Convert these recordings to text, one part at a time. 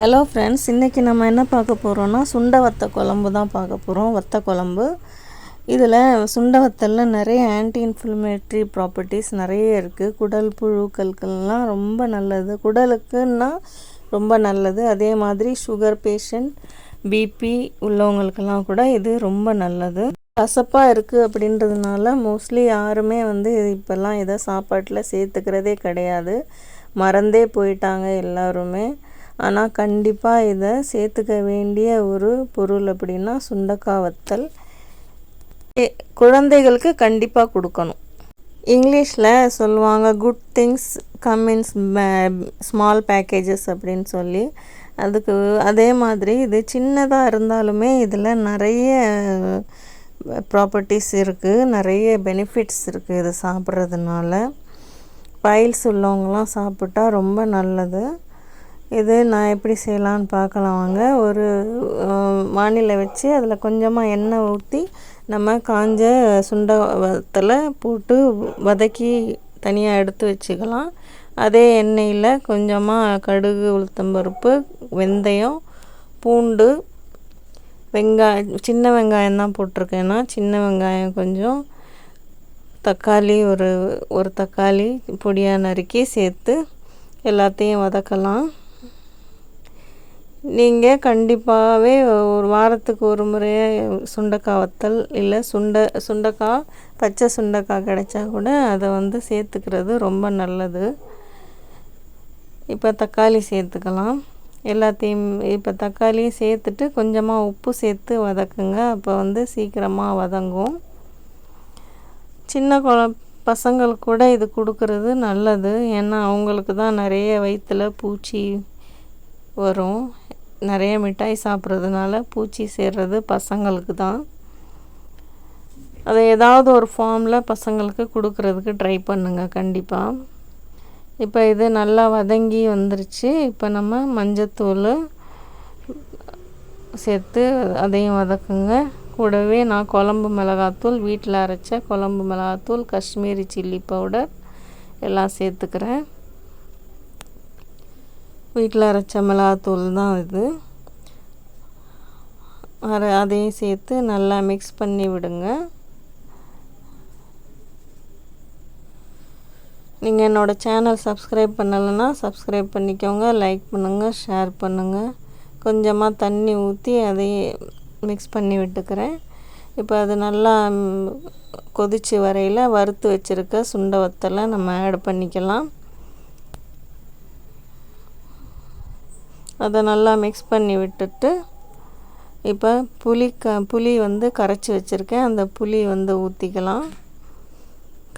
Hello friends இன்றைக்கி நம்ம என்ன பார்க்க போகிறோன்னா சுண்ட வத்த குழம்பு தான் பார்க்க போகிறோம் வத்த குழம்பு. இதில் சுண்ட வத்தலில் நிறைய ஆன்டி இன்ஃப்ளமேட்ரி ப்ராப்பர்ட்டிஸ் நிறைய இருக்குது குடல் புழுக்கள்கள்லாம் ரொம்ப நல்லது. குடலுக்குன்னா ரொம்ப நல்லது. அதே மாதிரி சுகர் பேஷண்ட் பிபி உள்ளவங்களுக்கெல்லாம் கூட இது ரொம்ப நல்லது. கசப்பாக இருக்குது அப்படின்றதுனால மோஸ்ட்லி யாருமே வந்து இப்போல்லாம் இதை சாப்பாட்டில் சேர்த்துக்கிறதே கிடையாது. மறந்தே போயிட்டாங்க எல்லாருமே. ஆனால் கண்டிப்பாக இதை சேர்த்துக்க வேண்டிய ஒரு பொருள் அப்படின்னா சுண்டக்காய் வத்தல். குழந்தைகளுக்கு கண்டிப்பாக கொடுக்கணும். இங்கிலீஷில் சொல்லுவாங்க good things come in small packages அப்படின்னு சொல்லி அதுக்கு அதே மாதிரி இது சின்னதாக இருந்தாலுமே இதில் நிறைய ப்ராப்பர்ட்டிஸ் இருக்குது நிறைய பெனிஃபிட்ஸ் இருக்குது இது சாப்பிட்றதுனால. பைல்ஸ் உள்ளவங்களாம் சாப்பிட்டா ரொம்ப நல்லது. இது நான் எப்படி செய்யலான்னு பார்க்கலாம் வாங்க. ஒரு வானிலை வச்சு அதில் கொஞ்சமாக எண்ணெய் ஊற்றி நம்ம காஞ்ச சுண்ட வத்தலை போட்டு வதக்கி தனியாக எடுத்து வச்சுக்கலாம். அதே எண்ணெயில் கொஞ்சமாக கடுகு உளுத்தம்பருப்பு வெந்தயம் பூண்டு வெங்காயம் சின்ன வெங்காயம் தான் போட்டிருக்கேன்னா சின்ன வெங்காயம் கொஞ்சம் தக்காளி ஒரு ஒரு தக்காளி பொடியாக நறுக்கி சேர்த்து எல்லாத்தையும் வதக்கலாம். நீங்கள் கண்டிப்பாகவே ஒரு வாரத்துக்கு ஒரு முறை சுண்டக்காய் வத்தல் இல்லை சுண்ட சுண்டக்காய் பச்சை சுண்டக்காய் கிடைச்சா கூட அதை வந்து சேர்த்துக்கிறது ரொம்ப நல்லது. இப்போ தக்காளி சேர்த்துக்கலாம். எல்லாத்தையும் இப்போ தக்காளியும் சேர்த்துட்டு கொஞ்சமாக உப்பு சேர்த்து வதக்குங்க. அப்போ வந்து சீக்கிரமாக வதங்கும். சின்ன குழ பசங்களுக்கு கூட இது கொடுக்கறது நல்லது. ஏன்னா அவங்களுக்கு தான் நிறைய வயிற்றில் பூச்சி வரும். நிறைய மிட்டாய் சாப்பிட்றதுனால பூச்சி சேர்றது பசங்களுக்கு தான். அதை ஏதாவது ஒரு ஃபார்மில் பசங்களுக்கு கொடுக்கறதுக்கு ட்ரை பண்ணுங்கள் கண்டிப்பாக இப்போ இது நல்லா வதங்கி வந்துருச்சு. இப்போ நம்ம மஞ்சத்தூள் சேர்த்து அதையும் வதக்குங்க. கூடவே நான் குழம்பு மிளகாத்தூள் வீட்டில் அரைச்ச குழம்பு மிளகாத்தூள் காஷ்மீரி சில்லி பவுடர் எல்லாம் சேர்த்துக்கிறேன். வீட்டில் அரைச்ச மிளகாத்தூள் தான் இது. அரை அதையும் சேர்த்து நல்லா மிக்ஸ் பண்ணி விடுங்க. நீங்கள் என்னோடய சேனல் சப்ஸ்கிரைப் பண்ணலைன்னா சப்ஸ்கிரைப் பண்ணிக்கோங்க லைக் பண்ணுங்கள் ஷேர் பண்ணுங்கள் கொஞ்சமாக தண்ணி ஊற்றி அதையே மிக்ஸ் பண்ணி விட்டுக்கிறேன். இப்போ அது நல்லா கொதிச்சு வரையில் வறுத்து வச்சுருக்க சுண்ட வத்தலை நம்ம ஆட் பண்ணிக்கலாம். அதை நல்லா மிக்ஸ் பண்ணி விட்டுட்டு இப்போ புளி க புளி வந்து கரைச்சி வச்சுருக்கேன். அந்த புளி வந்து ஊற்றிக்கலாம்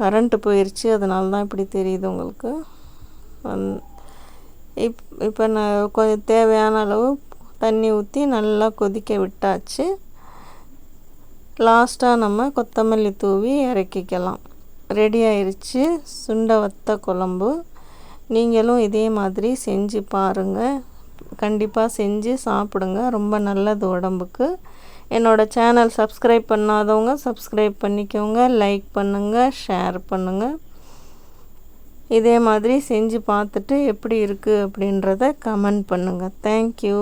கரண்ட்டு போயிடுச்சு அதனால தான் இப்படி தெரியுது உங்களுக்கு. இப் இப்போ நான் கொஞ்சம் தேவையான அளவு தண்ணி ஊற்றி நல்லா கொதிக்க விட்டாச்சு. லாஸ்ட்டாக நம்ம கொத்தமல்லி தூவி இறக்கிக்கலாம். ரெடி ஆயிடுச்சு சுண்ட வத்த குழம்பு. நீங்களும் இதே மாதிரி செஞ்சு பாருங்கள் கண்டிப்பாக செஞ்சு சாப்பிடுங்க. ரொம்ப நல்லது உடம்புக்கு. என்னோடய சேனல் சப்ஸ்கிரைப் பண்ணாதவங்க சப்ஸ்கிரைப் பண்ணிக்கோங்க. லைக் பண்ணுங்கள் ஷேர் பண்ணுங்கள் இதே மாதிரி செஞ்சு பார்த்துட்டு எப்படி இருக்குது அப்படின்றத கமெண்ட் பண்ணுங்கள் தேங்க்யூ